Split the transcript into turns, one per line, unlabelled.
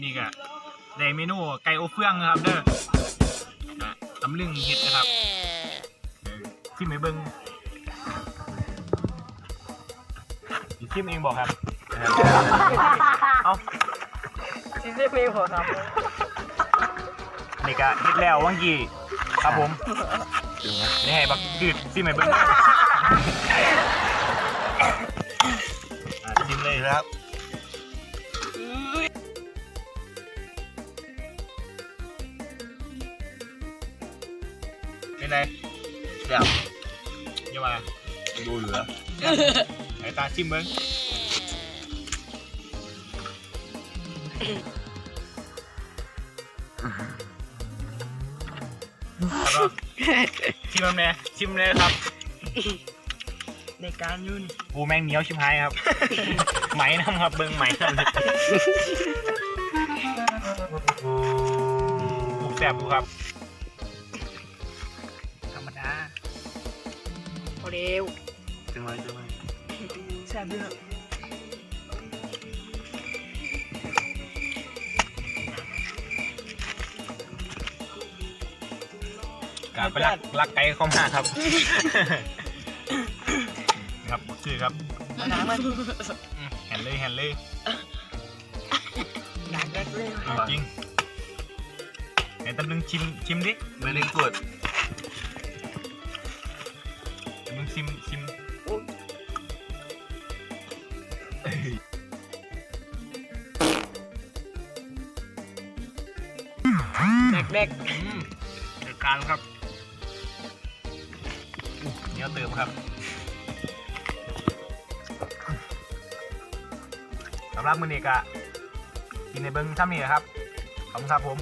วันนี้ก็ได้เมนูไก่อบเฟืองนะครับเด้ออะตำลึงเห็ดนะครับเออชิมให้เบิ้งสิชิมเองบอกครับ เอา
ซิซิมีหัวครับ
นี่ก็เฮ็ดแล้ววังกี้ครับผมนี่ให้บักดืดซิมให้เบิ้งอะชิมเลยครับ เป็นไร
แซ่บ
เยาว่า
ดูเหลือ
ไอ้ตาชิมเบิ้งแล้วก็ชิมมันแม่ชิมเลยครับ
ในการยุ่น
ปูแมงเหนียวชิมหายครับ ไหมนะครับเบิ้งไหมนั่นปูแสบดูครับ ธรรมดา
พอเร็ว
จังไรจังไร
แซ่บด้วย
กลับไปรักรักไก่เข้ามาครับ ครับชื่อครับ
มาหนังมัน
อืมแฮนเลยแฮนเลย
หนังแรกเลย
จริงๆไอ้ตำลึงชิมชิมดิ
ไม่ได้กด
ตำลึงชิมชิม
แรกแรก
อืมเดือดการครับอู้เหนียวเติมครับสำหรับมือนี้กะกินในเบิ้งซ้ำนี่ครับขอบคุณครับผม